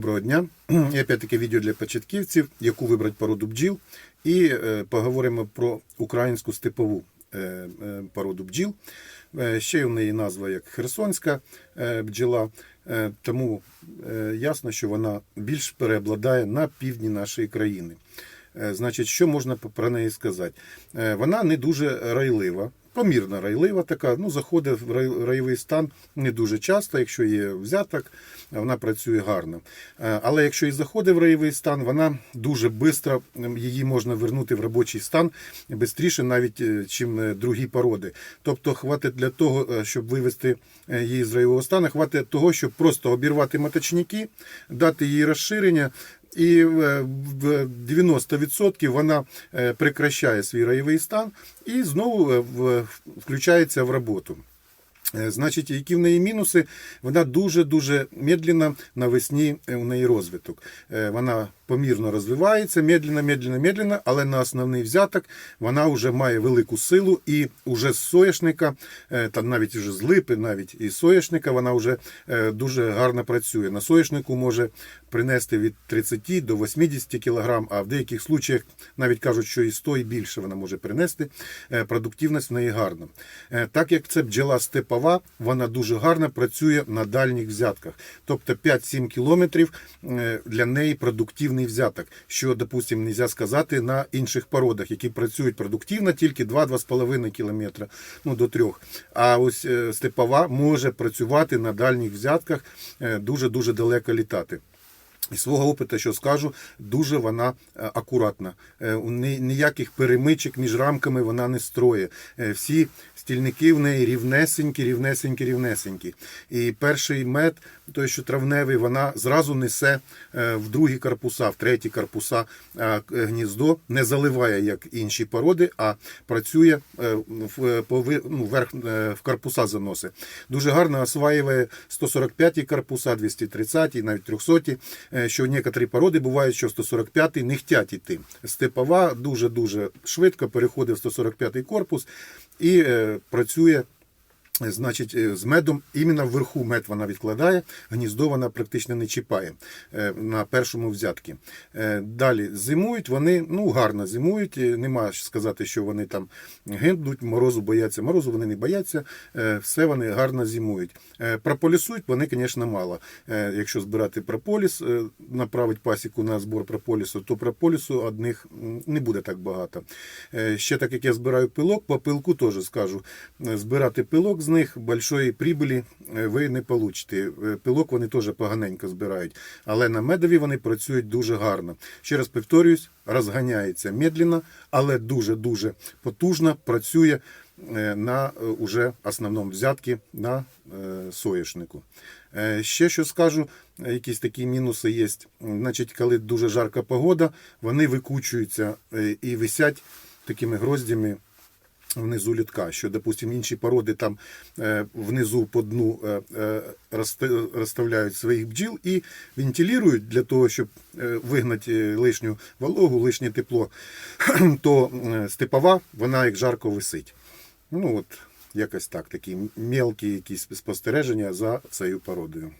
Доброго дня. І опять-таки відео для початківців, яку вибрати породу бджіл. І е, поговоримо про українську степову е, е, породу бджіл. Ще й у неї назва як херсонська бджіла, тому ясно, що вона більш переобладає на півдні нашої країни. Значить, що можна про неї сказати? Вона не дуже райлива, помірно райлива така, ну, заходить в райовий стан не дуже часто, якщо є взяток, вона працює гарно. Е, Але якщо і заходить в райовий стан, вона дуже швидко, її можна вернути в робочий стан швидше навіть, е, чим е, другі породи. Тобто, хватить для того, щоб вивести її з райового стану, хватить того, щоб просто обірвати маточники, дати їй розширення, і е, в 90% вона е, прекращає свій райовий стан і знову е, включається в роботу. Е, Значить, які в неї мінуси? Вона дуже-дуже медленно навесні е, у неї розвиток. Е, Вона помірно розвивається, медленно, медленно, медленно, але на основний взяток вона вже має велику силу і вже з соняшника, е, та навіть вже з липи, навіть і з соняшника, вона вже дуже гарно працює. На соняшнику може принести від 30 до 80 кг, а в деяких случаях навіть кажуть, що і 100 і більше вона може принести. Продуктивність в неї гарна. Так як це бджола степова, вона дуже гарно працює на дальніх взятках. Тобто 5-7 кілометрів е, для неї продуктивний взяток, що, допустимо, не можна сказати на інших породах, які працюють продуктивно тільки 2-2,5 кілометра, ну до 3. А ось е, степова може працювати на дальніх взятках, е, дуже-дуже далеко літати. Із свого опиту, що скажу, дуже вона е, акуратна. Е, Ніяких перемичок між рамками вона не строє. Е, Всі стільники в неї рівнесенькі, рівнесенькі, рівнесенькі. І перший мед, той, що травневий, вона зразу несе в другі корпуса, в треті корпуса гніздо, не заливає, як інші породи, а працює в, ну, вверх в корпуса заносить. Дуже гарно осваює 145 корпуса, 230, навіть 300, е, що некоторі породи бувають, що 145-й не хотять іти. Степова дуже-дуже швидко переходить в 145 корпус і е, працює Значить, е, з медом іменно вверху мед вона відкладає, гніздо вона практично не чіпає е, на першому взятки. Е, Далі зимують вони ну гарно зимують. Нема сказати, що вони там гинуть, морозу бояться. Морозу вони не бояться, все вони гарно зимують. Прополісують вони, звісно, мало. Якщо збирати прополіс, направить пасіку на збор прополісу, то прополісу одних не буде так багато. Ще так як я збираю пилок, по пилку теж скажу, збирати пилок з них большої прибилі е, ви не получите. Е, Пилок вони теж поганенько збирають, але на медові вони працюють дуже гарно. Ще раз повторююсь, розганяється медленно, але дуже-дуже потужно працює е, на уже основному взятки на соєшнику. Ще що скажу, якісь такі мінуси є. Значить, коли дуже жарка погода, вони викучуються і висять такими гроздями внизу літка, що, допустим, інші породи там е, внизу по дну е, е, розста- розставляють своїх бджіл і вентилюють для того, щоб вигнати лишню вологу, лишнє тепло, то степова, вона як жарко висить. Ну от, якось так, такі мелкі якісь спостереження за цією породою.